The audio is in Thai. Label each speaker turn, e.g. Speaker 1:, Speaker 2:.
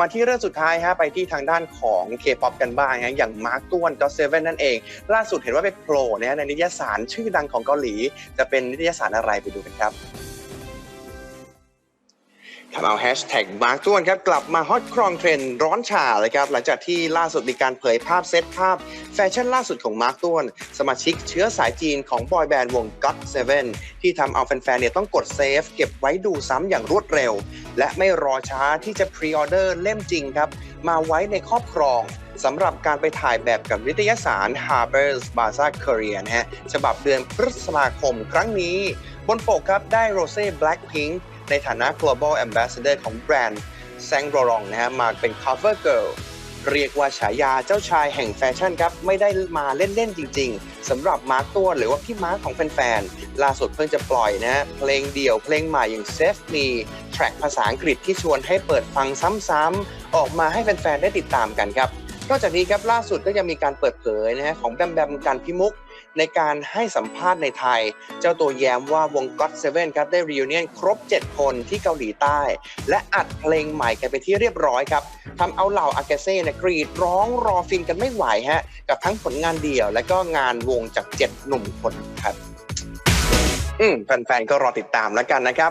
Speaker 1: มาที่เรื่องสุดท้ายฮะไปที่ทางด้านของ K-POP กันบ้างฮะอย่างมาร์กต้วนก็เซเว่นนั่นเอง ล่าสุดเห็นว่าไปโผล่ในนิตยสารชื่อดังของเกาหลี จะเป็นนิตยสารอะไรไปดูกันครับ ทำเอาแฮชแท็กมาร์คต้วนครับกลับมาฮอตครองเทรนด์ร้อนฉ่าเลยครับหลังจากที่ล่าสุดมีการเผยภาพเซตภาพ แฟชั่นล่าสุดของมาร์คต้วน สมาชิกเชื้อสายจีนของบอยแบนด์วง GOT7 ที่ทำเอาแฟนๆเนี่ยต้องกดเซฟ เก็บไว้ดูซ้ำอย่างรวดเร็ว และไม่รอช้าที่จะพรีออเดอร์เล่มจริงครับ มาไว้ในครอบครองสำหรับการไปถ่ายแบบกับนิตยสาร Harper's Bazaar Korea นะฮะฉบับเดือนพฤษภาคมครั้งนี้ บนปกครับได้โรเซ่ Blackpink ในฐานะ global ambassador ของแบรนด์ s a n g r o r o n g นะฮะมาเป็น cover girl เรียกว่าฉายาเจ้าชายแห่งแฟชั่นครับ ไม่ได้มาเล่น ๆ จริง ๆสำหรับมาร์คตัวหรือว่าพี่มาร์คของแฟน ๆ ล่าสุดเพิ่งจะปล่อยนะฮะเพลงเดี่ยวเพลงใหม่อย่าง Save Me แทร็กภาษาอังกฤษที่ชวนให้เปิดฟังซ้ำ ๆ ออกมาให้แฟน ๆ ได้ติดตามกันครับ นอกจากนี้ครับล่าสุดก็ยังมีการเปิดเผยนะฮะของแบมแบมกันพิมุกในการให้สัมภาษณ์ในไทย เจ้าตัวแย้มว่าวง GOT7 ครับได้รี u n เนียนครบ 7 คนที่เกาหลีใต้ และอัดเพลงใหม่กันไปที่เรียบร้อยครับทำเอาเหล่าอากาเซ่เนี่ยกรีดร้องรอฟินกันไม่ไหวฮะกับทั้งผลงานเดี่ยว และก็งานวงจาก 7 หนุ่มคนครับ อืมแฟนๆก็รอติดตามแล้วกันนะครับ